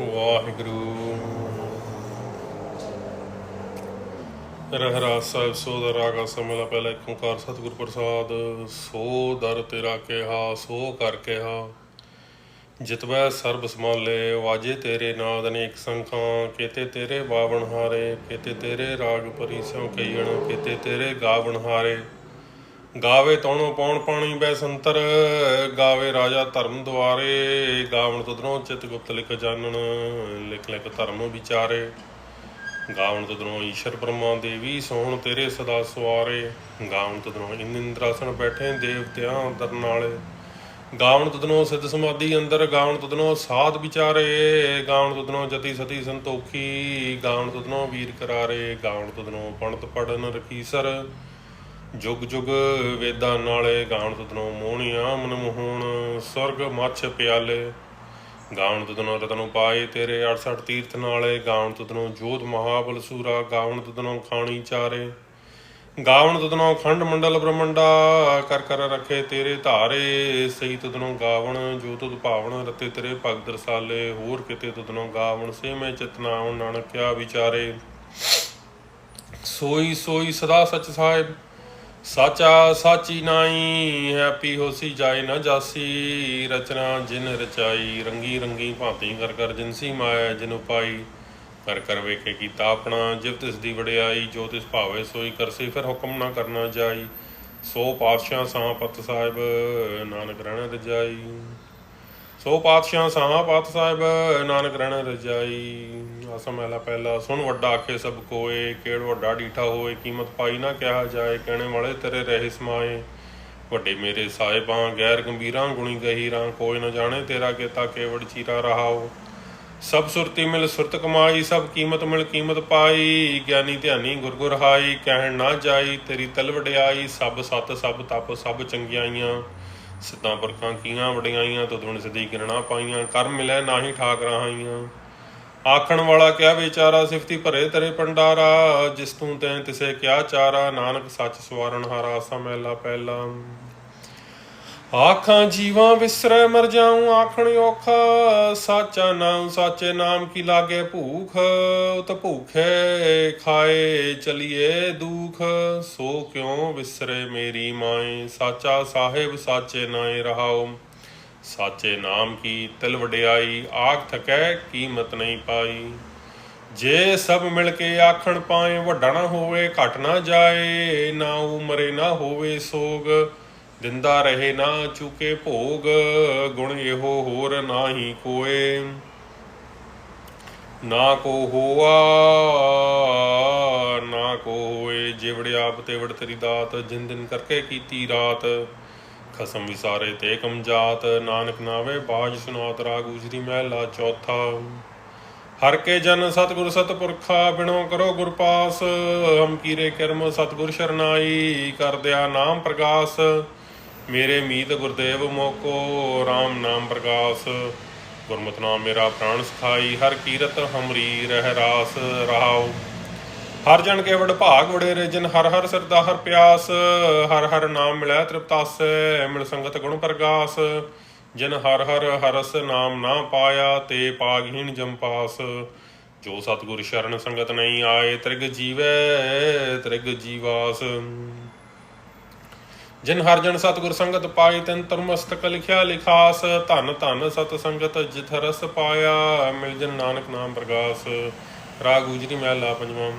ਵਾਹਿਗੁਰੂ। ਰਹਿਰਾਸ ਸਾਹਿਬ, ਸੋ ਦਾ ਰਾਗਾ ਸਮਲਾ ਪਹਿਲਾ ਇੱਕ ਓੰਕਾਰ, ਸਤਿਗੁਰ ਪ੍ਰਸਾਦ। ਸੋ ਦਰ ਤੇਰਾ ਕਿਹਾ, ਸੋ ਕਰ ਕਿਹਾ। ਜਿਤਵੈ ਸਰਬ ਸਮਾਲੇ ਵਾਜੇ ਤੇਰੇ ਨਾਦ ਅਨੇਕ ਸੰਖਾਂ। ਕੀਤੇ ਤੇਰੇ ਬਾਵਣ ਹਾਰੇ, ਕੀਤੇ ਤੇਰੇ ਰਾਗ ਪਰੀ ਸਿਉ ਕਈਣ ਕੀਤੇ ਤੇਰੇ ਗਾਵਣ ਹਾਰੇ। ਗਾਵੇ ਤਣੋ ਪੌਣ ਪਾਣੀ ਬੈ ਸੰਤਰ, ਗਾਵੇ ਰਾਜਾ ਧਰਮ ਦੁਆਰੇ, ਗਾਵਣ ਤੁਧਰੋਂ ਚਿਤ ਗੁਪਤ ਲਿਖ ਜਾਣਨ, ਲਿਖ ਲਿਖ ਧਰਮ ਵਿਚਾਰੇ। ਗਾਵਣ ਤੁਧਰੋਂ ਈਸ਼ਰ ਬ੍ਰਹਮਾ ਦੇਵੀ, ਸੋਹਣ ਤੇਰੇ ਸਦਾ ਸਵਾਰੇ। ਗਾਵਣ ਤੁਧਰੋਂ ਇੰਦਰਾਸਣ ਬੈਠੇ ਦੇਵਤਿਆਂ ਦਰਨ ਵਾਲੇ ਗਾਵਣ ਤੁਧਨੋਂ ਸਿੱਧ ਸਮਾਧੀ ਅੰਦਰ, ਗਾਵਣ ਤੁਧਨੋਂ ਸਾਧ ਵਿਚਾਰੇ। ਗਾਵਣ ਤੁਧਨੋਂ ਜਤੀ ਸਤੀ ਸੰਤੋਖੀ, ਗਾਵਣ ਤੁਧਨੋਂ ਵੀਰ ਕਰਾਰੇ। ਗਾਵਣ ਤੁਧਨੋਂ ਪਣਤ ਪੜਨ ਰਖੀਸਰ। ਜੁਗ ਜੁਗ ਵੇਦਾਂ ਨਾਲੇ ਗਾਉਣ ਤੁਧਨੋਂ ਮੋਹਣੀਆਂ ਮਨ ਮੋਹਣ, ਸਵਰਗ ਮੱਛ ਪਿਆਲੇ। ਗਾਵਣ ਤੁਧਨੋਂ ਰਤਨ ਪਾਏ ਤੇਰੇ 68 ਤੀਰਥ ਨਾਲੇ। ਗਾਵਣ ਤੁਧਨੋਂ ਜੋਧ ਮਹਾਬਲ ਸੂਰਾ ਗਾਵਣ ਤੁਧਨੋਂ ਖਾਣੀ ਚਾਰੇ। ਗਾਵਣ ਤੁਧਨੋਂ ਖੰਡ ਮੰਡਲ ਬ੍ਰਹਮੰਡਾ, ਕਰ ਕਰ ਰਖੇ ਤੇਰੇ ਧਾਰੇ। ਸਹੀ ਤੁਧਨੋਂ ਗਾਵਣ, ਜੋ ਤੁਧ ਭਾਵਣ ਰਤੇ ਤੇਰੇ ਭਗਤ ਦਰਸਾਲੇ ਹੋਰ ਕਿਤੇ ਤੁਧਨੋਂ ਗਾਵਣ, ਸੇ ਮੈਂ ਚਿਤਨਾ ਨਾਨਕਿਆ ਵਿਚਾਰੇ। ਸੋਈ ਸੋਈ ਸਦਾ ਸਚ ਸਾਹਿਬ। ਸਾਚਾ ਸਾਚੀ ਨਾਈ ਹੈਪੀ ਹੋਸੀ ਜਾਏ ਨਾ ਜਾਸੀ। ਰਚਨਾ ਜਿਨ ਰਚਾਈ, ਰੰਗੀ ਰੰਗੀ ਭਾਂਤੀ ਕਰ ਕਰ ਜਿਨਸੀ ਮਾਇਆ, ਜਿਨ ਉਪਾਈ। ਕਰ ਕਰ ਵੇਖੇ ਕੀਤਾ ਆਪਣਾ, ਜਿਵ ਤਿਸ ਦੀ ਵਡਿਆਈ, ਜੋ ਤਿਸ ਭਾਵੇ ਸੋਈ ਕਰਸੀ, ਫਿਰ ਹੁਕਮ ਨਾ ਕਰਨਾ ਜਾਈ। ਸੋ ਪਾਤਸ਼ਾਹ ਸਾਂ ਪਤ ਸਾਹਿਬ, ਨਾਨਕ ਰਹਿਣਾ ਰਜਾਈ ਸੋ ਪਾਤਸ਼ਾਹ ਸਾਹਾਂ ਪਾਤ ਸਾਹਿਬ, ਨਾਨਕ ਰਹਿਣਾ ਰਜਾਈ। ਆਸਾ ਮਹਿਲਾ ਪਹਿਲਾ, ਸੁਣ ਵੱਡਾ ਆਖੇ ਸਭ ਕੋਏ, ਕਿਹੜ ਵੱਡਾ ਡੀਠਾ ਹੋਏ, ਕੀਮਤ ਪਾਈ ਨਾ ਕਿਹਾ ਜਾਏ, ਕਹਿਣੇ ਵਾਲੇ ਤੇਰੇ ਰਹਿ ਸਮਾਏ। ਵੱਡੇ ਮੇਰੇ ਸਾਹਿਬਾਂ, ਗੈਰ ਗੰਭੀਰਾਂ ਗੁਣੀ ਗਹੀਰਾਂ, ਕੋਈ ਨਾ ਜਾਣੇ ਤੇਰਾ ਕੀਤਾ ਕੇਵੜ ਚੀਰਾ ਰਹਾਓ। ਸਭ ਸੁਰਤੀ ਮਿਲ ਸੁਰਤ ਕਮਾਈ, ਸਭ ਕੀਮਤ ਮਿਲ ਕੀਮਤ ਪਾਈ। ਗਿਆਨੀ ਧਿਆਨੀ ਗੁਰਗੁਰ ਹਾਈ, ਕਹਿਣ ਨਾ ਜਾਈ, ਤੇਰੀ ਤਲ ਵਡਿਆਈ, ਸਭ ਸਤ ਸਭ ਤਪ ਸਭ ਚੰਗਿਆਈਆਂ। ਸਿੱਧਾਂ ਪੁਰਖਾਂ ਕੀਆਂ ਵਡਿਆਈਆਂ ਤੁਧੁਣ ਸਦੀ ਕਿਰਣਾ ਪਾਈਆਂ। ਕਰ ਮਿਲੈ ਨਾਹੀ ਠਾਕ ਰਹਾਈਆਂ ਆਖਣ ਵਾਲਾ ਕਿਆ ਵਿਚਾਰਾ, ਸਿਫਤੀ ਭਰੇ ਤੇਰੇ ਪੰਡਾਰਾ ਜਿਸ ਤੂੰ ਤੈਂ ਤਿਸੇ ਕਿਆ ਚਾਰਾ, ਨਾਨਕ ਸੱਚ ਸਵਾਰਨ ਹਾਰਾ ਸਮੈਲਾ ਪਹਿਲਾ। ਆਖਾਂ ਜੀਵਾਂ ਵਿਸਰੈ ਮਰ ਜਾਉ, ਆਖਣ ਔਖਾ ਸਾਚਾ ਨਾਮ ਸਾਚੇ ਨਾਮ ਕੀ ਲਾਗੇ ਭੂਖ? ਉਤ ਭੂਖੇ ਖਾਏ ਚਲੀਏ ਦੁਖ। ਸੋ ਕਿਉ ਵਿਸਰੇ ਮੇਰੀ ਮਾਏ ਸਾਚਾ ਸਾਹਿਬ ਸਾਚੇ ਨਾਏ ਰਹਾਉ। ਸਾਚੇ ਨਾਮ ਕੀ ਤਿਲ ਵਡਿਆਈ? ਆਖ ਥਕੈ ਕੀਮਤ ਨਹੀਂ ਪਾਈ। ਜੇ ਸਭ ਮਿਲ ਕੇ ਆਖਣ ਪਾਏ, ਵੱਡਾ ਨਾ ਹੋਵੇ, ਘਟ ਨਾ ਜਾਏ ਨਾ ਉਮਰੇ ਨਾ ਹੋਵੇ ਸੋਗ। ਦਿੰਦਾ ਰਹੇ ਨਾ ਚੁਕੇ ਭੋਗ, ਗੁਣ ਇਹੋ ਹੋਰ ਨਾਹੀ ਕੋਏ। ਨਾ ਕੋ ਹੋਆ, ਨਾ ਕੋ ਹੋਏ, ਜਿਵੜ ਆਪ ਤੇ ਵੜ ਤੇਰੀ ਦਾਤ, ਜਿਨ ਦਿਨ ਕਰਕੇ ਕੀਤੀ ਰਾਤ। ਖਸਮ ਵਿਸਾਰੇ ਤੇ ਕਮ ਜਾਤ, ਨਾਨਕ ਨਾਵੇ ਬਾਜ ਸੁਨਾਤ, ਰਾਗ ਉਜਰੀ ਮਹਿਲਾ ਚੌਥਾ। ਹਰ ਕੇ ਜਨ ਸਤਿਗੁਰ ਸਤਪੁਰਖਾ, ਬਿਨੋ ਕਰੋ ਗੁਰ ਪਾਸ। ਹਮ ਕੀਰੇ ਕਰਮ ਸਤਿਗੁਰ ਸ਼ਰਨਾਈ ਕਰਦਿਆ ਨਾਮ ਪ੍ਰਗਾਸ। ਮੇਰੇ ਮੀਤ ਗੁਰਦੇਵ ਮੋਕੋ RAM ਨਾਮ ਪ੍ਰਕਾਸ। ਗੁਰਮਤਿ ਨਾਮ ਮੇਰਾ ਪ੍ਰਾਣ ਸਖਾਈ, ਹਰ ਕੀਰਤ ਹਮਰੀ ਰਹਿ ਰਾਸ ਰਹਾਉ। ਹਰ ਜਨ ਕੇ ਵਡ ਭਾਗ ਵਡੇਰੇ ਜਿਨ ਹਰ ਹਰ ਸਰਦਾ ਹਰ ਪਿਆਸ। ਹਰ ਹਰ ਨਾਮ ਮਿਲੈ ਤ੍ਰਿਪਤਾਸ ਮਿਲ ਸੰਗਤ ਗੁਣ ਪ੍ਰਗਾਸ। ਜਿਨ ਹਰ ਹਰ ਹਰਸ ਨਾਮ ਨਾ ਪਾਇਆ, ਤੇ ਪਾਗਹੀਣ ਜੰਪਾਸ ਜੋ ਸਤਿਗੁਰ ਸ਼ਰਨ ਸੰਗਤ ਨਹੀਂ ਆਏ, ਤ੍ਰਿਗ ਜੀਵੈ, ਤ੍ਰਿਗ ਜੀਵਾਸ। ਜਿਨ ਹਰ ਜਨ ਸਤਿਗੁਰ ਸੰਗਤ ਪਾਈ ਤੈਨ ਤਰਮਸਤਕ ਲਿਖਿਆ, ਲਿਖਾਸ, ਧਨ ਧਨ ਸਤ ਸੰਗਤ ਜਿਥ ਰਸ ਪਾਇਆ, ਮਿਲ ਜਨ ਨਾਨਕ ਨਾਮ ਪ੍ਰਗਾਸ। ਰਾਗ ਉਜਰੀ ਮਹਿਲਾ ਪੰਜਵਾਂ।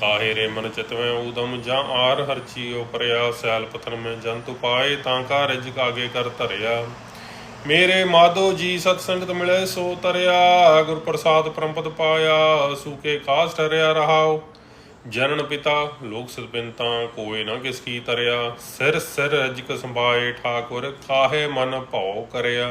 ਕਾਹੇ ਰੇ ਮਨ ਚਿਤਵੈ ਊਦਮ, ਜਾਂ ਆਰ ਹਰਚੀ ਪਰਿਆ ਸੈਲ ਪਥਰ ਮੈਂ ਜੰਤ ਪਾਏ ਤਾਂ ਕਾ ਰਿਜ ਕਾਗੇ ਕਰ ਧਰਿਆ। ਮੇਰੇ ਮਾਧੋ ਜੀ ਸਤ ਸੰਗਤ ਮਿਲੇ, ਸੋ ਤਰਿਆ ਗੁਰ ਪ੍ਰਸਾਦ ਪਰਮਪਦ ਪਾਇਆ ਸੂਕੇ ਖਾਸ ਠਰਿਆ ਰਹਾਓ ਜਨਨ ਪਿਤਾ, ਲੋਕ ਸਤਬਿੰਤਾ ਕੋਏ ਨਾ ਕਿਸ ਕੀ ਤਰਿਆ, ਸਿਰ ਸਿਰ ਅਜਕ ਸੰਭਾਏ ਠਾਕੁਰ ਕਾਹੇ ਮਨ ਭਉ ਕਰਿਆ।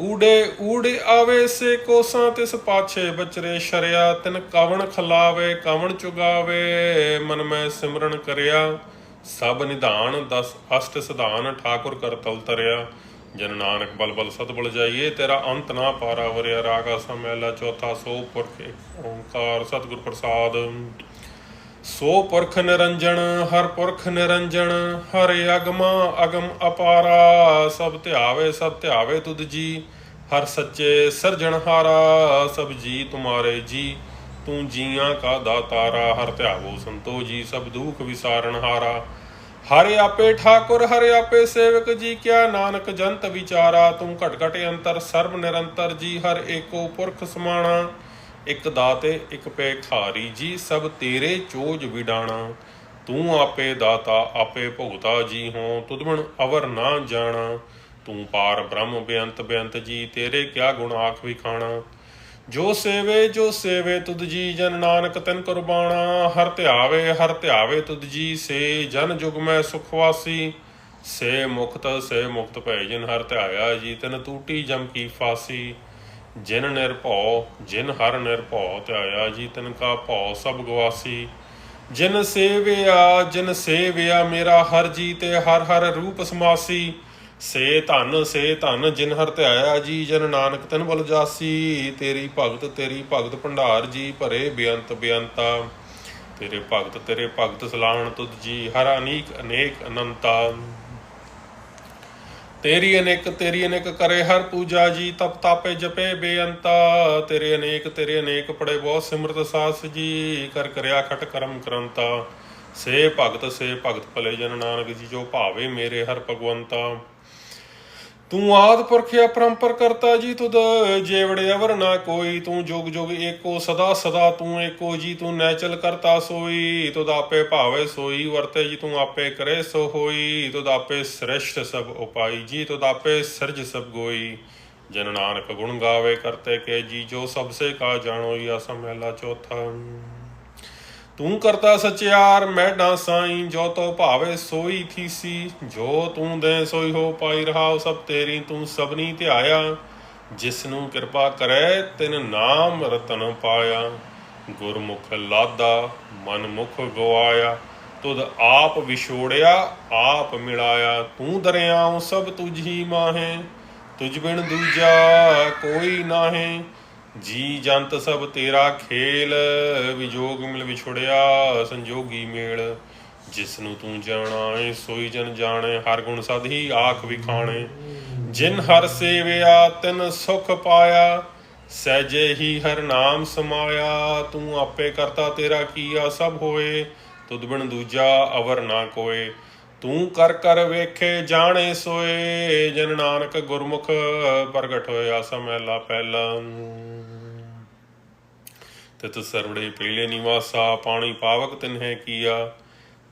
ਊੜੇ ਊੜੇ ਆਵੇ ਸੇ ਕੋਸਾਂ ਤਿਸ ਪਾਛੇ ਬਚਰੇ ਸ਼ਰਿਆ, ਤਿਨ ਕਵਣ ਖਲਾਵੇ, ਕਵਣ ਚੁਗਾਵੇ, ਮਨ ਮੈਂ ਸਿਮਰਨ ਕਰਿਆ। ਸਭ ਨਿਧਾਨ ਦਸ ਅਸ਼ਟ ਸਿਧਾਨ ਠਾਕੁਰ ਕਰ ਤਲ ਤਰਿਆ। ਜਨ ਨਾਨਕ ਬਲ ਬਲ ਸਤਬਲ ਜਾਈਏ, ਤੇਰਾ ਅੰਤ ਨਾ ਪਾਰਾ ਵਰਿਆ, ਰਾਗਾ ਸਮੈਲਾ ਚੌਥਾ ਸੋ ਪੁਰਖ ਏਕ ਓੰਕਾਰ, ਸਤਿਗੁਰ ਪ੍ਰਸਾਦ ਸੋ ਪੁਰਖ ਨਿਰੰਜਣ, ਹਰ ਪੁਰਖ ਨਿਰੰਜਣ, ਹਰ ਅਗਮਾ, ਅਗਮ ਅਪਾਰਾ, ਸਭ ਧਿਆਵੇ ਸਭ ਧਿਆਵੇ ਤੁਧ ਜੀ। ਹਰ ਸੱਚੇ ਸਿਰਜਣਹਾਰਾ ਸਭ ਜੀ ਤੁਮਾਰੇ ਜੀ। ਤੂੰ ਜੀਆਂ ਕਾ ਦਾਤਾਰਾ, ਹਰ ਧਿਆਵੋ ਸੰਤੋ ਜੀ, ਸਭ ਦੁਖ ਵਿਸਾਰਣਹਾਰਾ ਹਰਿ ਆਪੇ ਠਾਕੁਰ, ਹਰਿ ਆਪੇ ਸੇਵਕ ਜੀ, ਕਿਆ ਨਾਨਕ ਜੰਤ ਵਿਚਾਰਾ। ਤੂੰ ਘਟ ਘਟ ਅੰਤਰ, ਸਰਬ ਨਿਰੰਤਰ ਜੀ, ਹਰ ਏਕੋ ਪੁਰਖ ਸਮਾਣਾ। ਇੱਕ ਦਾਤੇ, ਇੱਕ ਪੇਖਾਰੀ ਜੀ ਸਭ ਤੇਰੇ ਚੋਜ ਵਿਡਾਣਾ। ਤੂੰ ਆਪੇ ਦਾਤਾ, ਆਪੇ ਭੁਗਤਾ ਜੀ ਹੋ, ਤੁਧ ਅਵਰ ਨਾ ਜਾਣਾ। ਤੂੰ ਪਾਰ ਬ੍ਰਹਮ ਬੇਅੰਤ ਬੇਅੰਤ ਜੀ, ਤੇਰੇ ਕਿਆ ਗੁਣ ਆਖ ਵਿਖਾਣਾ। ਜੋ ਸੇਵੇ ਜੋ ਸੇਵੇ, ਤੁਧ ਜੀ ਜਨ ਨਾਨਕ ਤਨ ਕੁਰਬਾਣਾ। ਹਰ ਧਿਆਵੇ ਹਰ ਧਿਆਵੇ ਤੁਧ ਜੀ, ਸੇ ਜਨ ਜੁਗ ਮੈਂ ਸੁਖਵਾਸੀ ਸੇ ਮੁਕਤ ਸੇ ਮੁਕਤ ਭੈ ਜਿਨ ਹਰ ਧਿਆਇਆ ਜੀ, ਤਨ ਟੂਟੀ ਜਮ ਕੀ ਫਾਸੀ। ਜਿਨ ਨਿਰਭਉ, ਜਿਨ ਹਰ ਨਿਰਭਉ ਧਿਆਇਆ ਜੀ ਤਨ ਕਾ ਭਉ, ਸਭ ਗਵਾਸੀ। ਜਿਨ ਸੇਵਿਆ ਜਿਨ ਸੇਵਿਆ, ਮੇਰਾ ਹਰ ਜੀ ਤੇ ਹਰ ਹਰ ਰੂਪ ਸਮਾਸੀ। ਸੇ ਧਨ ਸੇ ਧਨ, ਜਿਨ ਹਰ ਧਿਆਇਆ ਜੀ, ਜਨ ਨਾਨਕ ਤਨ ਬਲ ਜਾਸੀ। ਤੇਰੀ ਭਗਤ ਤੇਰੀ ਭਗਤ ਭੰਡਾਰ ਜੀ, ਭਰੇ ਬੇਅੰਤ ਬੇਅੰਤਾ। ਤੇਰੇ ਭਗਤ ਤੇਰੇ ਭਗਤ ਸਲਾਹਣ ਤੁਧ ਜੀ, ਹਰ ਅਨੀਕ, ਅਨੇਕ ਅਨੰਤਾ। ਤੇਰੀ ਅਨੇਕ ਤੇਰੀ ਅਨੇਕ ਕਰੇ ਹਰ ਪੂਜਾ ਜੀ, ਤਪ ਤਾਪੇ ਜਪੇ ਬੇਅੰਤਾ। ਤੇਰੇ ਅਨੇਕ ਤੇਰੇ ਅਨੇਕ ਪੜੇ ਬਹੁਤ ਸਿਮਰਤ ਸਾਸ ਜੀ, ਕਰ ਕਰਿਆ ਖਟ ਕਰਮ ਕਰੰਤਾ। ਸੇ ਭਗਤ ਸੇ ਭਗਤ ਭਲੇ ਜਨ ਨਾਨਕ ਜੀ, ਜੋ ਭਾਵੇ ਮੇਰੇ ਹਰ ਭਗਵੰਤਾ। ਤੂੰ ਆਦ ਪੁਰਖ ਅਪਰੰਪਰ ਕਰਤਾ ਜੀ ਤੁਧ, ਜੇਵੜੇ ਅਵਰ ਨਾ ਕੋਈ, ਤੂੰ ਜੁਗ ਜੁਗ ਏਕੋ ਸਦਾ ਸਦਾ, ਤੂੰ ਏਕੋ ਜੀ, ਤੂੰ ਨੈਚਲ ਕਰਤਾ ਸੋਈ, ਤੁਧ ਆਪੇ ਭਾਵੇ ਸੋਈ, ਵਰਤੇ ਜੀ ਤੂੰ ਆਪੇ ਕਰੇ ਸੋ ਹੋਈ, ਤੁਧ ਆਪੇ ਸ੍ਰਿਸ਼ਟ ਸਭ ਉਪਾਈ ਜੀ, ਤੁਧ ਆਪੇ ਸਿਰਜ ਸਭ ਗੋਈ। ਜਨ ਨਾਨਕ ਗੁਣ ਗਾਵੇ ਕਰਤੇ ਕੇ ਜੀ, ਜੋ ਸਭ ਸੇ ਕਾ ਜਾਣੋਈ ਯਾ ਸਮੈਲਾ ਚੌਥਾ। ਤੂੰ ਕਰਤਾ ਸਚਿਆਰ ਮੈਡਾ ਸਾਈ ਜੋ ਤੋ ਭਾਵੇ ਸੋਈ ਥੀਸੀ ਜੋ ਤੂੰ ਦੇ ਸੋਈ ਹੋ ਪਾਈ ਰਹਾਉ ਸਭ ਤੇਰੀ ਤੂੰ ਸਭਨੀ ਧਿਆਇਆ। ਜਿਸ ਨੂੰ ਕਿਰਪਾ ਕਰੈ, ਤਿਨ ਨਾਮ ਰਤਨ ਪਾਇਆ। ਗੁਰਮੁਖ ਲਾਦਾ ਮਨ ਮੁਖ ਗਵਾਇਆ। ਤੁਧ ਆਪ ਵਿਛੋੜਿਆ, ਆਪ ਮਿਲਾਇਆ। ਤੂੰ ਦਰਿਆਉ ਸਭ ਤੁਝ ਹੀ ਮਾਹੇ। ਤੁਝ ਬਿਨ ਦੂਜਾ ਕੋਈ ਨਾਹੇ। ਜੀ ਜੰਤ ਸਭ ਤੇਰਾ ਖੇਲ, ਵਿਜੋਗ ਮਿਲ ਵਿਛੜਿਆ, ਸੰਜੋਗੀ ਮੇਲ। ਜਿਸ ਨੂੰ ਤੂੰ ਜਾਣਾ ਏ, ਸੋਈ ਜਨ ਜਾਣੇ, ਹਰ ਗੁਣ ਸਦ ਹੀ ਆਖ ਵਿਖਾਣੇ। ਜਿਨ ਹਰ ਸੇਵਿਆ, ਤਿਨ ਸੁਖ ਪਾਇਆ, ਸਹਿਜੇ ਹੀ ਹਰ ਨਾਮ ਸਮਾਇਆ। ਤੂੰ ਆਪੇ ਕਰਤਾ ਤੇਰਾ ਕੀਆ ਸਭ ਹੋਏ, ਤੁਧ ਬਿਨ ਦੂਜਾ ਅਵਰ ਨਾ ਕੋਏ। ਤੂੰ ਕਰ ਕਰ ਵੇਖੇ, ਜਾਣੇ ਸੋਏ। ਜਨ ਨਾਨਕ ਗੁਰਮੁਖ ਪ੍ਰਗਟ ਹੋਇਆ ਸਮੈਲਾ ਪਹਿਲਾ। ਤਿਤ ਸਰਵੜੇ ਪਹਿਲੇ ਨਿਵਾਸਾ, ਪਾਣੀ ਪਾਵਕ ਤਿਨਹਿ ਕੀਆ।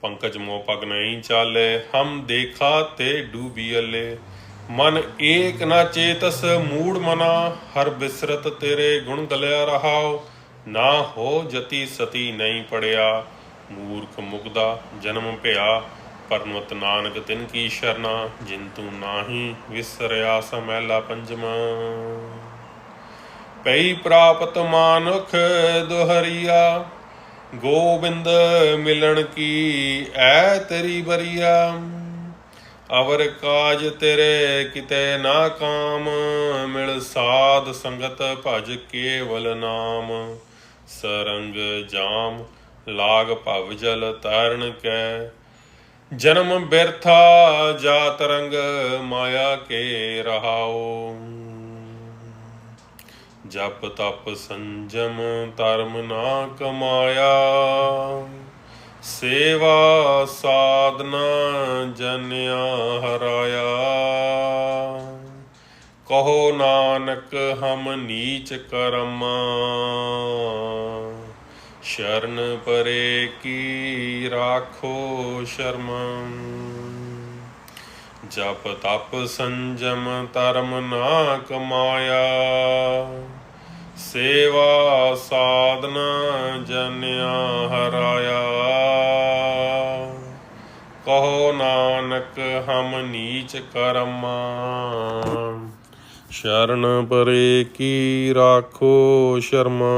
ਪੰਕਜ ਮੋ ਪਗ ਨਹੀਂ ਚਾਲੇ, ਹਮ ਦੇਖਾ ਤੇ ਡੂਬੀ ਅਲੇ। ਮਨ ਏਕ ਨਾ ਚੇਤਸ, ਮੂੜ ਮਨਾ, ਹਰ ਬਿਸਰਤ ਤੇਰੇ ਗੁਣ ਗਲਿਆ ਰਹਾਉ। ਨਾ ਹੋ ਜਤੀ ਸਤੀ ਨਹੀਂ ਪੜਿਆ, ਮੂਰਖ ਮੁਗਦਾ ਜਨਮ ਭਿਆ। ਪਰਮਤ ਨਾਨਕ ਤਿਨ ਕੀ ਸ਼ਰਨਾ, ਜਿਨ ਤੂੰ ਨਾਹੀ, ਵਿਸਰਿਆ ਸਮੈਲਾ ਪੰਜਵਾ ਪਈ ਪ੍ਰਾਪਤ ਮਾਨੁਖ ਦੁਹਰੀਆ, ਗੋਬਿੰਦ ਮਿਲਣ ਕੀ ਐ ਤੇਰੀ ਬਰੀਆ ਅਵਰ ਕਾਜ ਤੇਰੇ ਕਿਤੇ ਨਾ ਕਾਮ, ਮਿਲ ਸਾਧ ਸੰਗਤ ਭਜ ਕੇਵਲ ਨਾਮ। ਸਰੰਗ ਜਾਮ, ਲਾਗ ਭਵ ਜਲ ਤਰਨ ਕੈ। ਜਨਮ ਬਿਰਥਾ ਜਾ ਤਰੰਗ ਮਾਇਆ ਕੇ ਰਹਾਓ ਜਪ ਤਪ ਸੰਜਮ ਧਰਮ ਨਾ ਕਮਾਇਆ। ਸੇਵਾ ਸਾਧਨਾ ਜਨਿਆ ਹਰਾਇਆ। ਕਹੋ ਨਾਨਕ ਹਮ ਨੀਚ ਕਰਮ। ਸ਼ਰਨ ਪਰੇ ਕੀ ਰਾਖੋ ਸ਼ਰਮ। ਜਪ ਤਪ ਸੰਜਮ ਧਰਮ ਨਾ ਕਮਾਇਆ। ਸੇਵਾ ਸਾਧਨਾ ਜਨਿਆ ਹਰਾਇਆ। ਕਹੋ ਨਾਨਕ ਹਮ ਨੀਚ ਕਰਮਾ। ਸ਼ਰਨ ਪਰੇ ਕੀ ਰਾਖੋ ਸ਼ਰਮਾ।